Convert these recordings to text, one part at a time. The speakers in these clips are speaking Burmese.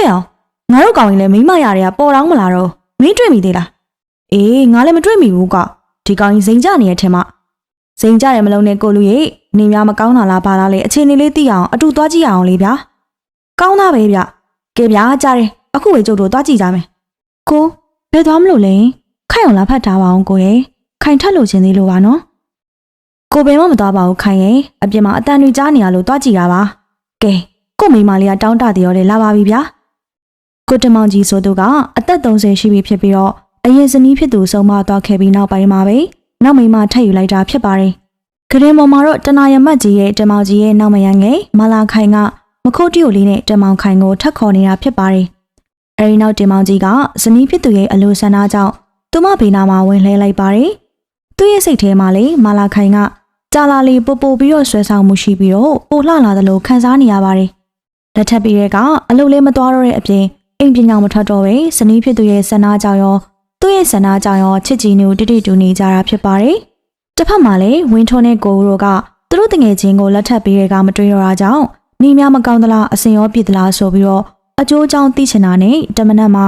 ဟဲ့အောင်ငါတို့ကောင်ကြီးလည်းမိမရတွေကပေါ်တော့မလာတော့မင်းတွေ့မိသေးလားအေးငါလည်းမတွေ့မိဘူးကဒီကောင်ကြီးစိန်ကြနေရတဲ့မှာစိန်ကြတယ်မလုံးနဲ့ကိုလူရဲ့နေများမကောင်းတာလားဘာလားလဲအခြေအနေလေးသိအောင်အတူသွားကြည့်အောင်လေဗျာကောင်းသားပဲဗျကဲဗျာကြားတယ်အခုပဲကျုပ်တို့သွားကြည့်ကြမယ်ကိုဘယ်သွားမလို့လဲခိုင်အောင်လာဖတ်ထားပါအောင်ကိုရဲ့ခိုင်ထက်လို့ခြင်းသေးလို့ပါနော်ကိုဘယ်မှမသွားပါဘူးခိုင်ရဲ့အပြင်မှာအတန်တွေကြားနေရလို့တွားကြည့်တာပါကဲကိုမိန်းမလေးကတောင်းတတရော်လေလာပါပြီဗျာ ကိုတမောင်ကြီးဆိုသူကအသက်30ရှိပြီဖြစ်ပြီးတော့အရင်ဇနီးဖြစ်သူဆုံးမသွားခဲ့ပြီးနောက်ပိုင်းမှာပဲနောက်မိန်းမထပ်ယူလိုက်တာဖြစ်ပါတယ်ခရင်ပေါ်မှာတော့တနာရမတ်ကြီးရဲ့တမောင်ကြီးရဲ့နောက်မယံငယ်မလာခိုင်ကမခိုးတီယိုလေးနဲ့တမောင်ခိုင်ကိုထပ်ခေါ်နေတာဖြစ်ပါတယ်အဲဒီနောက်တမောင်ကြီးကဇနီးဖြစ်သူရဲ့အလိုဆန္ဒကြောင့်သူမဘေးနာမှာဝင်လှဲလိုက်ပါတယ်သူ့ရဲ့စိတ်ထဲမှာလေမလာခိုင်ကကြာလာလေးပို့ပို့ပြီးတော့ဆွဲဆောင်မှုရှိပြီးတော့ပိုလှလာသလိုခံစားနေရပါတယ်။လက်ထပ်ပြီးတဲ့ကအလုပ်လေးမသွားတော့တဲ့အပြင် အိမ်ပညာမထွက်တော့ပဲဇနီးဖြစ်သူရဲ့ဆန္ဒကြောင့်ရောသူ့ရဲ့ဆန္ဒကြောင့်ရောချစ်ကြည်နေတိတိတူနေကြတာဖြစ်ပါတယ်။တစ်ဖက်မှာလည်းဝင်းထွန်းနဲ့ကိုဦးတို့ကသူတို့တငယ်ချင်းကိုလက်ထပ်ပြီးတဲ့ကမတွေ့တော့တာကြောင့်နေများမကောင်းသလားအစင်ရောပြည်သလားဆိုပြီးတော့အကျိုးအကြောင်းသိချင်တာနဲ့တမနက်မှာ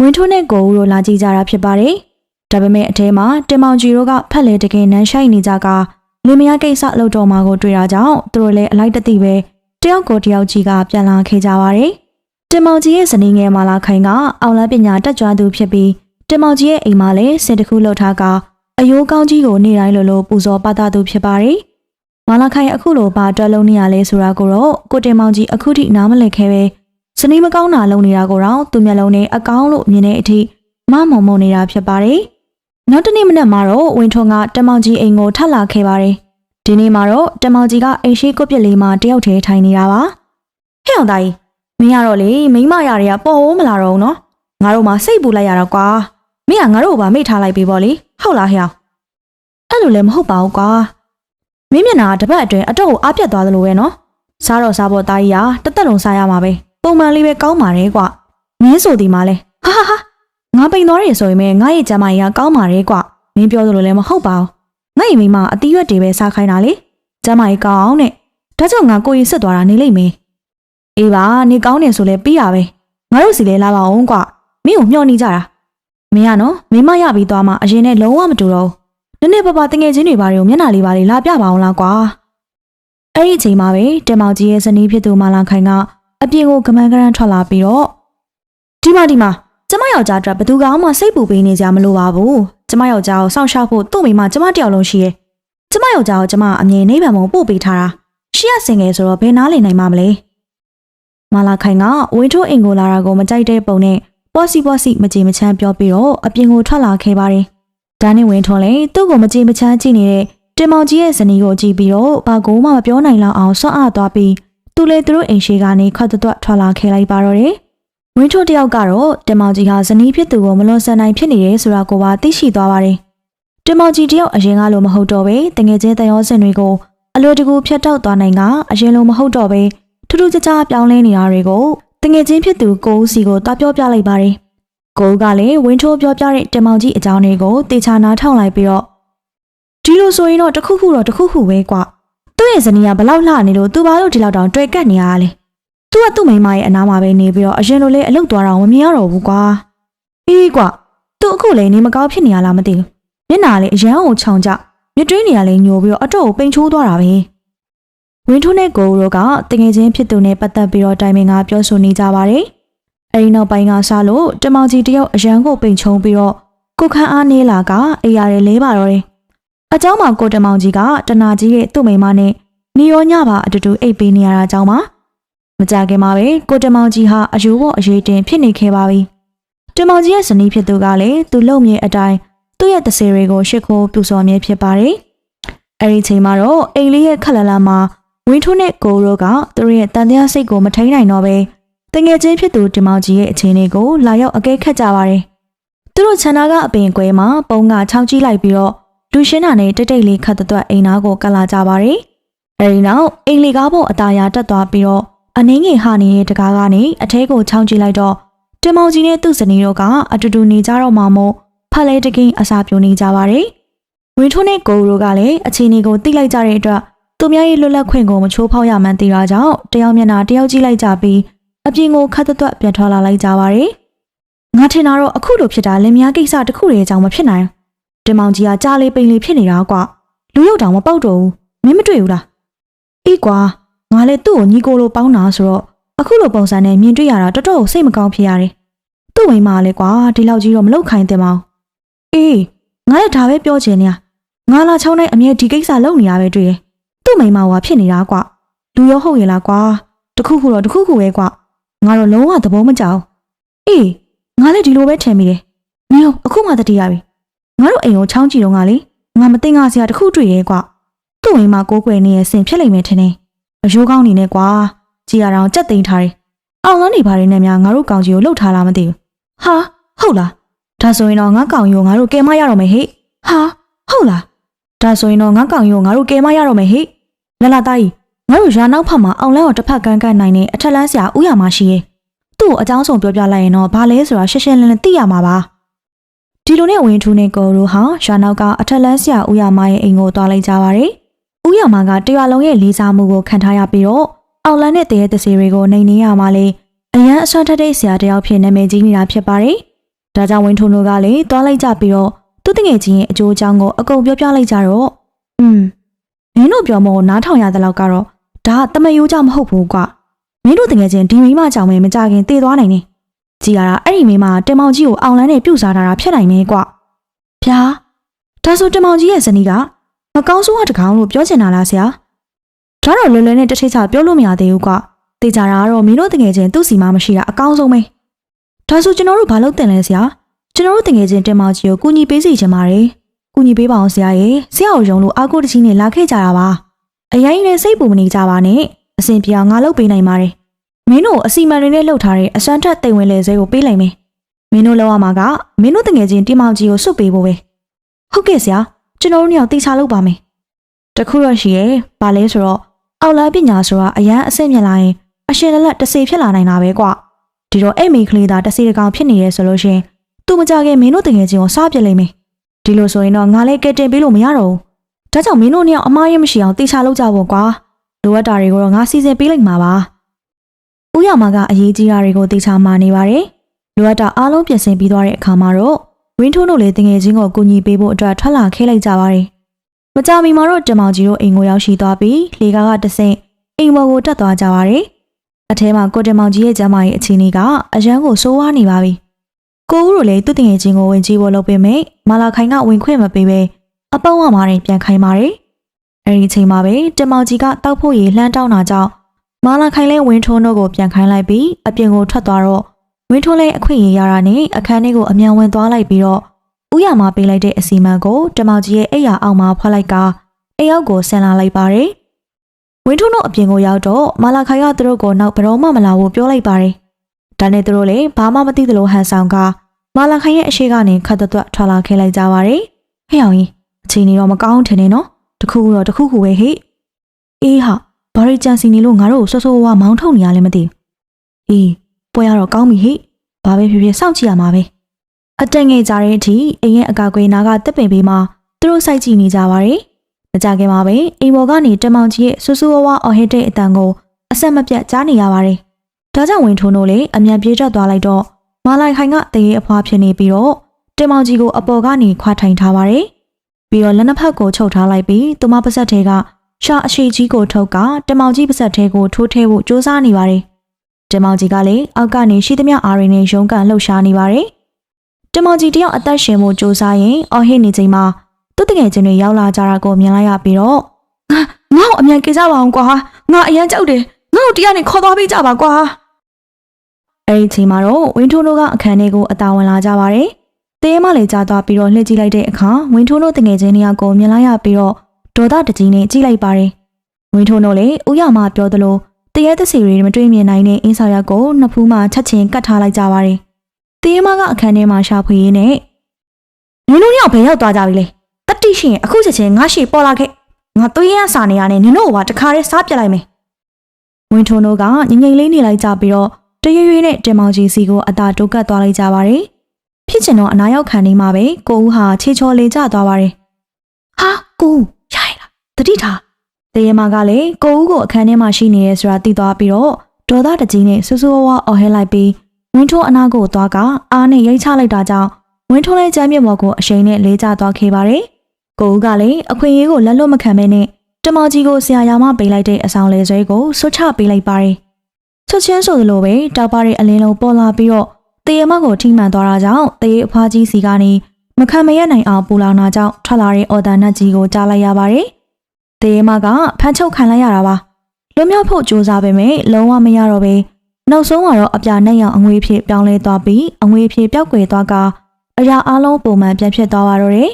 ဝင်းထွန်းနဲ့ကိုဦးတို့လာကြည့်ကြတာဖြစ်ပါတယ်။ဒါပေမဲ့အထဲမှာတင်မောင်ကြီးတို့ကဖက်လေတကယ်နန်းရှိုက်နေကြကလင်မယားကိစ္စလုပ်တော်မှာကိုတွေ့တာကြောင့်သူတို့လည်းအလိုက်တသိပဲတယောက်ကိုတယောက်ကြီးကပြန်လာခဲ့ကြပါတယ်။ တင်မောင်ကြီးရဲ့ဇနီးငယ်မာလာခိုင်ကအောင်လန်းပညာတက်ကြွသူဖြစ်ပြီးတင်မောင်ကြီးရဲ့အိမ်မှာလည်းစင်တစ်ခုလှုပ်ထားကအယိုးကောင်းကြီးကိုနေတိုင်းလိုလိုပူဇော်ပတ်သားသူဖြစ်ပါတယ်။မာလာခိုင်အခုလိုပါတွဲလုံးနေရလဲဆိုတာကိုတော့ကိုတင်မောင်ကြီးအခုထိနားမလည်ခဲ့ပဲဇနီးမကောင်းတာလုပ်နေတာကိုတော့သူမျက်လုံးနဲ့အကောင်းလို့မြင်တဲ့အထိမမုံမုံနေတာဖြစ်ပါတယ်။နောက်တနေ့မနက်မှာတော့ဝင်းထွန်းကတမောင်ကြီးအိမ်ကိုထပ်လာခဲ့ပါတယ်။ဒီနေ့မှာတော့တမောင်ကြီးကအိမ်ရှိကုတ်ပြစ်လေးမှာတယောက်တည်းထိုင်နေတာပါ။ဟဲ့အောင်သားကြီး မင်းကတော့လေမိမရတွေကပေါ်ဝမလာတော့ဘူးနော်။ငါတို့မှစိတ်ပူလိုက်ရတော့ကွာ။မင်းကငါတို့ကိုပါမိထားလိုက်ပြီပေါ့လေ။ဟုတ်လားဟဲ့အောင်။အဲ့လိုလည်းမဟုတ်ပါဘူးကွာ။မင်းမျက်နှာကတစ်ပတ်အတွင်းအတော့ကိုအားပြတ်သွားသလိုပဲနော်။စားတော့စားဖို့သားကြီးကတစ်သက်လုံးစားရမှာပဲ။ပုံမှန်လေးပဲကောင်းပါတယ်ကွ။မင်းဆိုဒီမှာလဲ။ဟာဟာဟာငါပိန်သွားတယ်ဆိုရင်ပဲငါရဲ့ကျမကြီးကကောင်းပါတယ်ကွမင်းပြောသလိုလည်းမဟုတ်ပါဘူးငါ့ရဲ့မိမအတီးရွက်တွေပဲစားခိုင်းတာလေကျမကြီးကောင်းအောင်နဲ့ဒါကြောင့်ငါကိုကြီးဆက်သွားတာနေလိမ့်မယ် အေးပါနေကောင်းတယ်ဆိုလဲပြီးရပဲငါတို့စီလဲလာပါအောင်ကွမင်းကိုမျှော်နေကြတာမင်းကနော်မိမရပြီးသွားမှအရင်နဲ့လုံးဝမတူတော့ဘူးနည်းနည်းပါးပါတငယ်ချင်းတွေဘာတွေကိုမျက်နှာလေးပါလေးလာပြပါအောင်လားကွာအဲ့ဒီအချိန်မှာပဲတင်မောင်ကြီးရဲ့ဇနီးဖြစ်သူမာလာခိုင်ကအပြင်ကိုကမန်းကရန်ထွက်လာပြီးတော့ဒီမှာဒီမှာကျမယောက်ျားအတွက်ဘယ်သူကမှစိတ်ပူပေးနေကြမလို့ပါဘူးကျမယောက်ျားကိုစောင့်ရှောက်ဖို့သူ့မိမကျမတယောက်လုံးရှိရဲ့ကျမယောက်ျားကိုကျမအမြင်နိဗ္ဗာန်မပို့ပေးထားတာရှီရစင်ငယ်ဆိုတော့ဘယ်နားလည်နိုင်မှာမလဲ မာလာခိုင်ကဝင်းထိုးအင်ကိုလာတာကိုမကြိုက်တဲ့ပုံနဲ့ပေါ့စီပေါ့စီမကြေမချမ်းပြောပြီးတော့အပြင်ကိုထွက်လာခဲ့ပါတယ်ဒါနဲ့ဝင်းထွန်းလည်းသူ့ကိုမကြေမချမ်းကြည့်နေတဲ့တင်မောင်ကြီးရဲ့ဇနီးကိုကြည့်ပြီးတော့ဘာကိုမှမပြောနိုင်လောက်အောင်ဆွန့်အားသွားပြီးသူလည်းသူတို့အိမ်ရှိကနေခွတ်တွတ်ထွက်လာခဲ့လိုက်ပါတော့တယ်ဝင်းချိုတယောက်ကတော့တင်မောင်ကြီးဟာဇနီးဖြစ်သူကိုမလွန်ဆန်နိုင်ဖြစ်နေတယ်ဆိုတာကိုပါသိရှိသွားပါတယ်။တင်မောင်ကြီးတယောက်အရင်ကလိုမဟုတ်တော့ပဲတငယ်ချင်းတန်ရောစင်တွေကိုအလွယ်တကူဖျက်တောက်သွားနိုင်ကအရင်လိုမဟုတ်တော့ပဲ ထူးထူးခြားခြားပြောင်းလဲနေတာတွေကိုတငယ်ချင်းဖြစ်သူကိုဦးစီကိုတားပြောပြလိုက်ပါတယ်။ကိုဦးကလည်းဝင်းချိုပြောပြတဲ့တင်မောင်ကြီးအကြောင်းတွေကိုတေချာနာထောင်လိုက်ပြီးတော့ဒီလိုဆိုရင်တော့တစ်ခုခုတော့တစ်ခုခုပဲကွာ။သူ့ရဲ့ဇနီးကဘလောက်လှနေလို့သူဘာလို့ဒီလောက်တောင်တွေ့ကပ်နေရလဲ။သူကသူ့မိန်းမရဲ့အနားမှာပဲနေပြီးတော့အရင်လိုလေးအလုတ်သွားတာကိုမမြင်ရတော့ဘူးကွာအေးကွာသူအခုလေနေမကောင်းဖြစ်နေရလားမသိဘူးမျက်နှာလေးအရန်ကိုခြောင်ကြမြစ်တွင်းနေရလေးညိုပြီးတော့အတော့ကိုပိန်ချိုးသွားတာပဲ ဝင်းထုံးနဲ့ကိုဦးတို့ကတငယ်ချင်းဖြစ်သူနဲ့ပတ်သက်ပြီးတော့တိုင်ပင်ကပြောဆိုနေကြပါတယ်အဲဒီနောက်ပိုင်းကစလို့တမောင်ကြီးတယောက်အရန်ကိုပိန်ချုံပြီးတော့ကိုခန်းအားနေလာကအေးရတယ်လဲပါတော့တယ်အเจ้าမှာကိုတမောင်ကြီးကတနာကြီးရဲ့သူ့မိန်းမနဲ့နေရောညပါအတူတူအိပ်ပေးနေရတာကြောင့်ပါ မကြခင်မှာပဲကိုတမောင်ကြီးဟာအယူဘောအရေးတင်ဖြစ်နေခဲ့ပါပြီ။တမောင်ကြီးရဲ့ဇနီးဖြစ်သူကလည်းသူလုံမြေအတိုင်းသူ့ရဲ့တဆေတွေကိုရှ िख ိုးပြူစော်မြဲဖြစ်ပါတယ်။အဲဒီချိန်မှာတော့အိမ်လေးရဲ့ခက်လလမှာ ဝင်းထုံးနဲ့ကိုရိုးကသူတို့ရဲ့တန်တရားစိတ်ကိုမထိန်နိုင်တော့ပဲတငယ်ချင်းဖြစ်သူတမောင်ကြီးရဲ့အခြေအနေကိုလာရောက်အကဲခတ်ကြပါတယ်။သူတို့ခြံနာကအပင်ကွဲမှာပုံကချောင်းကြီးလိုက်ပြီးတော့လူရှင်းတာနဲ့တိတ်တိတ်လေးခတ်သွက်အိမ်သားကိုကတ်လာကြပါတယ်။အဲဒီနောက်အိမ်လေးကားပေါ်အตาရတက်သွားပြီးတော့အနှင်းငယ်ဟာနေတဲ့တကားကနေအထဲကိုချောင်းကြည့်လိုက်တော့တင်မောင်ကြီးနဲ့သူ့ဇနီးတို့ကအတူတူနေကြတော့မှမို့ဖက်လဲတကင်းအစာပြိုနေကြပါတယ်။ဝင်းထိုးနဲ့ကိုရိုကလည်းအခြေအနေကိုသိလိုက်ကြတဲ့အတွက် သူများရဲ့လွတ်လပ်ခွင့်ကိုမချိုးဖောက်ရမှန်းသိတာကြောင့်တယောက်မျက်နှာတယောက်ကြည့်လိုက်ကြပြီးအပြင်ကိုခတ်သွက်ပြန်ထွက်လာလိုက်ကြပါတယ်ငါထင်တာတော့အခုလိုဖြစ်တာလင်မယားကိစ္စတစ်ခုတည်းအကြောင်းမဖြစ်နိုင်တင်မောင်ကြီးကကြားလေးပိန်လေးဖြစ်နေတာကွာလူရုပ်တောင်မပေါက်တော့ဘူးမင်းမတွေ့ဘူးလားအေးကွာငါလည်းသူ့ကိုညီကိုလိုပေါင်းတာဆိုတော့အခုလိုပုံစံနဲ့မြင်တွေ့ရတာတော်တော်စိတ်မကောင်းဖြစ်ရတယ်သူ့မိန်းမလည်းကွာဒီလောက်ကြီးတော့မလောက်ခိုင်းတင်ပါဘူးအေးငါလည်းဒါပဲပြောချင်နေရငါလာချောင်းတိုင်းအမြဲဒီကိစ္စလုပ်နေရပဲတွေ့တယ်သူ့ မိန်းမကဖြစ်နေတာကွာလူရောဟုတ်ရဲ့လားကွာတခုခုတော့တခုခုပဲကွာငါတော့လုံးဝသဘောမကျအောင်အေးငါလည်းဒီလိုပဲထင်မိတယ်နင်အခုမှတတိရပြီငါတို့အိမ်ကိုချောင်းကြည့်တော့ငါလေငါမသိငါစရာတခုတွေ့ရဲကွာသူ့မိန်းမကိုးကွယ်နေရဲ့စင်ဖြစ်လိမ့်မယ်ထင်တယ်အယိုးကောင်းနေနဲ့ကွာကြည်ရအောင်ကြက်သိမ်းထားတယ်အောင်ငန်းနေပါရင်နဲ့များငါတို့ကောင်ကြီးကိုလှုပ်ထားလားမသိဘူးဟာဟုတ်လားဒါဆိုရင်တော့ငါကောင်ကြီးကိုငါတို့ကယ်မရတော့မယ်ဟိဟာဟုတ်လားဒါဆိုရင်တော့ငါကောင်ကြီးကိုငါတို့ကယ်မရတော့မယ်ဟိ လလသားကြီးငါတို့ရွာနောက်ဖက်မှာအောင်လန်းကိုတစ်ဖက်ကန်းကန်းနိုင်တဲ့အထက်လန်းဆရာဥရမရှိရဲ့သူ့ကိုအကြောင်းဆုံးပြောပြလိုက်ရင်တော့ဘာလဲဆိုတာရှင်းရှင်းလင်းလင်းသိရမှာပါဒီလိုနဲ့ဝင်ထူးနေကိုတို့ဟာရွာနောက်ကအထက်လန်းဆရာဥရမရဲ့အိမ်ကိုသွားလိုက်ကြပါတယ်ဥရမကတရွာလုံးရဲ့လေးစားမှုကိုခံထားရပြီးတော့အောင်လန်းနဲ့တရေတစီတွေကိုနှိမ်နေရမှလေအရန်အစွမ်းထက်တဲ့ဆရာတယောက်ဖြစ်နာမည်ကြီးနေတာဖြစ်ပါတယ်ဒါကြောင့်ဝင်ထူးတို့ကလည်းသွားလိုက်ကြပြီးတော့သူတငယ်ချင်းရဲ့အကျိုးအကြောင်းကိုအကုန်ပြောပြလိုက်ကြတော့อืม မင်းတို့ပြောမို့နားထောင်ရတဲ့လောက်ကတော့ဒါကတမယိုးကြောင့်မဟုတ်ဘူးကွာမင်းတို့တကယ်ချင်းဒီမိမကြောင့်ပဲမကြခင်တည်သွားနိုင်နေကြည်ရတာအဲ့ဒီမိမကတင်မောင်ကြီးကိုအောင်လန်းနဲ့ပြုတ်စားထားတာဖြစ်နိုင်မယ်ကွာဗျာဒါဆိုတင်မောင်ကြီးရဲ့ဇနီးကမကောင်းဆိုးကတကောင်လို့ပြောချင်တာလားဆရာဒါတော့လွယ်လွယ်နဲ့တစ်ထိတ်ချပြောလို့မရသေးဘူးကွာတေချာတာကတော့မင်းတို့တကယ်ချင်းသူ့စီမမရှိတာအကောင်းဆုံးပဲဒါဆိုကျွန်တော်တို့ဘာလုပ်တင်လဲဆရာကျွန်တော်တို့တကယ်ချင်းတင်မောင်ကြီးကိုကူညီပေးစီချင်ပါတယ် ကူညီပေးပါအောင်ဆရာရေဆရာကိုယုံလို့အာကိုတချင်းနဲ့လာခဲ့ကြတာပါအရင်နဲ့စိတ်ပူမနေကြပါနဲ့အဆင်ပြေအောင်ငါလုပ်ပေးနိုင်ပါတယ်မင်းတို့အစီမံတွေနဲ့လှုပ်ထားတဲ့အစွမ်းထက်တိမ်ဝင်လေစဲကိုပေးလိုက်မယ်မင်းတို့လောက်ရမှာကမင်းတို့တငယ်ချင်းတိမောင်ကြီးကိုစွတ်ပေးဖို့ပဲဟုတ်ကဲ့ဆရာကျွန်တော်တို့ညောင်တိချလုပ်ပါမယ်တခုတော့ရှိရဲ့ဘာလဲဆိုတော့အောက်လန်းပညာဆိုတာအရန်အဆင့်မြင့်လာရင်အရှင်လက်လက်တစေဖြစ်လာနိုင်တာပဲကွဒီတော့အဲ့မိကလေးသားတစေတကောင်ဖြစ်နေရဲဆိုလို့ရှင်သူမကြခင်မင်းတို့တငယ်ချင်းကိုစားပြစ်လိုက်မယ် ဒီလိုဆိုရင်တော့ငါလည်းကဲတင်ပေးလို့မရတော့ဘူးဒါကြောင့်မင်းတို့နှစ်ယောက်အမားရမရှိအောင်တေချာလုပ်ကြဖို့ကွာလိုအပ်တာတွေကိုတော့ငါစီစဉ်ပေးလိုက်မှာပါဥရမာကအရေးကြီးတာတွေကိုတေချာမှာနေပါတယ်လိုအပ်တာအားလုံးပြင်ဆင်ပြီးသွားတဲ့အခါမှာတော့ဝင်းထိုးတို့လည်းတငယ်ချင်းကိုကူညီပေးဖို့အတွက်ထွက်လာခဲလိုက်ကြပါတယ်မကြမီမှာတော့တမောင်ကြီးတို့အိမ်ကိုရောက်ရှိသွားပြီးလေကားကတဆင့်အိမ်ပေါ်ကိုတက်သွားကြပါတယ်အထဲမှာကိုတမောင်ကြီးရဲ့ကျမ်းမာရေးအခြေအနေကအရန်ကိုစိုးဝါးနေပါပြီ ကိုဦးတို့လည်းသူ့တငယ်ချင်းကိုဝင်ကြည့်ဖို့လုပ်ပေးမယ်မာလာခိုင်ကဝင်ခွင့်မပေးဘဲအပေါင်းအမားတွေပြန်ခိုင်းပါတယ်။အဲဒီအချိန်မှာပဲတင်မောင်ကြီးကတောက်ဖို့ရေလှမ်းတောင်းတာကြောင့်မာလာခိုင်လဲဝင်းထုံးတို့ကိုပြန်ခိုင်းလိုက်ပြီးအပြင်ကိုထွက်သွားတော့ဝင်းထုံးလဲအခွင့်အရေးရတာနဲ့အခန်းထဲကိုအမြန်ဝင်သွားလိုက်ပြီးတော့ဥရမာပေးလိုက်တဲ့အစီအမံကိုတင်မောင်ကြီးရဲ့အိယာအောက်မှာဖွက်လိုက်ကအိမ်အောက်ကိုဆန်လာလိုက်ပါတယ်။ဝင်းထုံးတို့အပြင်ကိုရောက်တော့မာလာခိုင်ကသူတို့ကိုနောက်ဘယ်တော့မှမလာဘူးပြောလိုက်ပါတယ်။ ဒါနဲ့သူတို့လည်းဘာမှမသိသလိုဟန်ဆောင်ကမာလာခိုင်ရဲ့အရှိကနေခတ်သွက်ထွက်လာခဲ့လိုက်ကြပါတယ်။ဟဲ့အောင်ကြီးအချိန်နေတော့မကောင်းထင်နေနော်တခုခုတော့တခုခုပဲဟိအေးဟာဘာရီကြံစီနေလို့ငါတို့ဆော့ဆော့ဝါမောင်းထုတ်နေရလဲမသိဘူးအေးပွဲရတော့ကောင်းပြီဟိဘာပဲဖြစ်ဖြစ်စောင့်ကြည့်ရမှာပဲအတက်ငယ်ကြတဲ့အထိအိမ်ရဲ့အကာကွယ်နာကတက်ပင်ပေးမှာသူတို့စိုက်ကြည့်နေကြပါတယ်မကြခင်မှာပဲအိမ်ပေါ်ကနေတမောင်ကြီးရဲ့ဆူဆူဝါဝါအော်ဟစ်တဲ့အတန်ကိုအဆက်မပြတ်ကြားနေရပါတယ် ဒါကြောင့်ဝင်ထုံးတို့လည်းအမြန်ပြေးထွက်သွားလိုက်တော့မာလိုက်ခိုင်ကတရေအဖွားဖြစ်နေပြီးတော့တင်မောင်ကြီးကိုအပေါ်ကနေခွာထိုင်ထားပါတယ်ပြီးတော့လက်နှစ်ဖက်ကိုချုပ်ထားလိုက်ပြီးသူမပါဇက်ထဲကရှာအရှိကြီးကိုထုတ်ကတမောင်ကြီးပါဇက်ထဲကိုထိုးထဲဖို့စူးစမ်းနေပါတယ်။တမောင်ကြီးကလည်းအောက်ကနေရှိသမျှအားရင်းနဲ့ရုန်းကန်လှုပ်ရှားနေပါတယ်။တမောင်ကြီးတယောက်အသက်ရှင်ဖို့စူးစမ်းရင်အော်ဟစ်နေချိန်မှာသူတငယ်ချင်းတွေရောက်လာကြတာကိုမြင်လိုက်ရပြီးတော့ငါငါ့ကိုအမြန်ကြေးကြပါအောင်ကွာငါအရန်ကြောက်တယ်ငါ့ကိုတရားနဲ့ခေါ်သွားပေးကြပါကွာ အဲ့ဒီချိန်မှာတော့ဝင်းထိုးတို့ကအခန်းထဲကိုအတာဝန်လာကြပါတယ်။တဲမလေးကြားသွားပြီးတော့လှည့်ကြည့်လိုက်တဲ့အခါဝင်းထိုးတို့တငယ်ချင်းတယောက်ကိုမြင်လိုက်ရပြီးတော့ဒေါသတကြီးနဲ့ကြည့်လိုက်ပါတယ်။ဝင်းထိုးတို့လည်းဥရမပြောသလိုတရဲသစီတွေမတွေ့မြင်နိုင်တဲ့အင်းဆောင်ရက်ကိုနှစ်ဖူးမှချက်ချင်းကတ်ထားလိုက်ကြပါတယ်။တဲမကအခန်းထဲမှာရှာဖွေရင်းနဲ့နင်တို့ရောက်ဘယ်ရောက်သွားကြပြီလဲ။တတိရှိရင်အခုချက်ချင်းငါရှိပေါ်လာခဲ့။ငါသွေးရစာနေရနဲ့နင်တို့ကတခါတည်းစားပြလိုက်မယ်။ဝင်းထိုးတို့ကငငိမ့်လေးနေလိုက်ကြပြီးတော့ တရွရွနဲ့တင်မောင်ကြီးစီကိုအသာတိုးကတ်သွားလိုက်ကြပါတယ်။ဖြစ်ချင်တော့အနာရောက်ခံနေမှာပဲကိုဦးဟာခြေချော်လေးကျသွားပါတယ်။ဟာကိုဦးရရလားတတိထားတရေမာကလည်းကိုဦးကိုအခန်းထဲမှာရှိနေရဲဆိုတာသိသွားပြီးတော့ဒေါသတကြီးနဲ့ဆူဆူဝါးဝါအော်ဟဲလိုက်ပြီးဝင်းထိုးအနာကိုသွားကအားနဲ့ရိတ်ချလိုက်တာကြောင့်ဝင်းထိုးလိုက်ကြမ်းမြတ်မော်ကိုအရှိန်နဲ့လေးကျသွားခဲ့ပါတယ်။ကိုဦးကလည်းအခွင့်အရေးကိုလက်လွတ်မခံဘဲနဲ့တမောင်ကြီးကိုဆရာယာမပေးလိုက်တဲ့အဆောင်လေဆွဲကိုဆွတ်ချပေးလိုက်ပါတယ်။ ချက်ချင်းဆိုသလိုပဲတောက်ပါတဲ့အလင်းလုံးပေါ်လာပြီးတော့တရေမကိုထိမှန်သွားတာကြောင့်တရေအဖွားကြီးစီကနေမခံမရနိုင်အောင်ပူလောင်တာကြောင့်ထွက်လာတဲ့အော်ဒါနတ်ကြီးကိုကြားလိုက်ရပါတယ်။တရေမကဖမ်းချုပ်ခံလိုက်ရတာပါ။လွတ်မြောက်ဖို့ကြိုးစားပေမဲ့လုံးဝမရတော့ပဲနောက်ဆုံးကတော့အပြာနဲ့ရောင်အငွေးဖြစ်ပြောင်းလဲသွားပြီးအငွေးဖြစ်ပျောက်ကွယ်သွားကအရာအလုံးပုံမှန်ပြန်ဖြစ်သွားပါတော့တယ်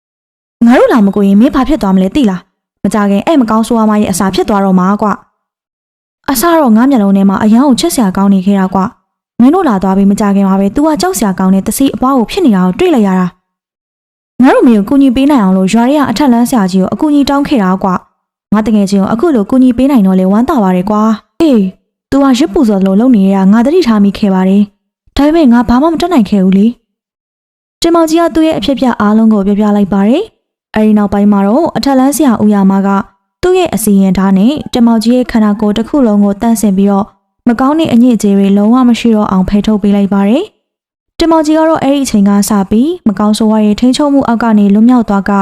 ။ငါတို့လာမကိုရင်မင်းဘာဖြစ်သွားမလဲသိလား။မကြခင်အဲ့မကောင်းဆိုးအမရဲ့အစာဖြစ်သွားတော့မှာကွ။ အစားတော့ငါမျက်လုံးထဲမှာအရန်ကိုချက်စရာကောင်းနေခဲ့တာကွ။မင်းတို့လာသွားပြီးမကြခင်မှာပဲ तू ကကြောက်စရာကောင်းတဲ့တစီအပွားကိုဖြစ်နေတာကိုတွေ့လိုက်ရတာ။ငါတို့မျိုးကူညီပေးနိုင်အောင်လို့ရွာရဲကအထက်လန်းဆရာကြီးကိုအကူအညီတောင်းခဲ့တာကွ။ငါတကယ်ချင်းကိုအခုလိုကူညီပေးနိုင်တော့လေဝမ်းသာပါတယ်ကွာ။အေး तू ကရစ်ပူစော်လို့လုပ်နေရတာငါသတိထားမိခဲ့ပါတယ်။ဒါပေမဲ့ငါဘာမှမတက်နိုင်ခဲ့ဘူးလေ။တင်မောင်ကြီးကသူ့ရဲ့အဖြစ်ပြအားလုံးကိုပြောပြလိုက်ပါတယ်။အဲဒီနောက်ပိုင်းမှာတော့အထက်လန်းဆရာဦးရမက သူ့ရဲ့အစီရင်ထားနဲ့တင်မောင်ကြီးရဲ့ခန္ဓာကိုယ်တစ်ခုလုံးကိုတန့်စင်ပြီးတော့မကောင်းတဲ့အညစ်အကြေးတွေလုံးဝမရှိတော့အောင်ဖယ်ထုတ်ပေးလိုက်ပါတယ်။တင်မောင်ကြီးကတော့အဲ့ဒီအချိန်ကစပြီးမကောင်းဆိုးဝါးရဲ့ထိန်းချုပ်မှုအောက်ကနေလွတ်မြောက်သွားက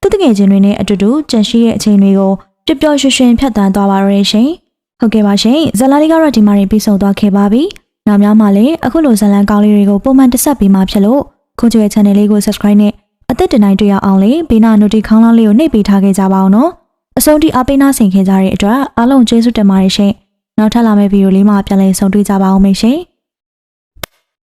သူ့တငယ်ချင်းတွေနဲ့အတူတူကြန့်ရှိရဲ့အချိန်တွေကိုပျော်ပျော်ရွှင်ရွှင်ဖြတ်သန်းသွားပါရရဲ့ရှင်။ဟုတ်ကဲ့ပါရှင်ဇလန်လေးကတော့ဒီမှာနေပြီးဆုံးသွားခဲ့ပါပြီ။နောက်များမှာလည်းအခုလိုဇလန်ကောင်းလေးတွေကိုပုံမှန်တက်ဆက်ပေးမှဖြစ်လို့ခုကျွဲ channel လေးကို subscribe နဲ့အသက်တင်တိုင်းတွေ့ရအောင်လေဘေးနာ notification ခေါင်းလောင်းလေးကိုနှိပ်ပေးထားခဲ့ကြပါအောင်နော်။ အဆုံးထိအားပေးနာဆင်ခဲ့ကြတဲ့အတွက်အားလုံးကျေးဇူးတင်ပါတယ်ရှင်။နောက်ထပ်လာမယ့်ဗီဒီယိုလေးမှာပြန်လည်ဆုံတွေ့ကြပါအောင်မယ်ရှင်။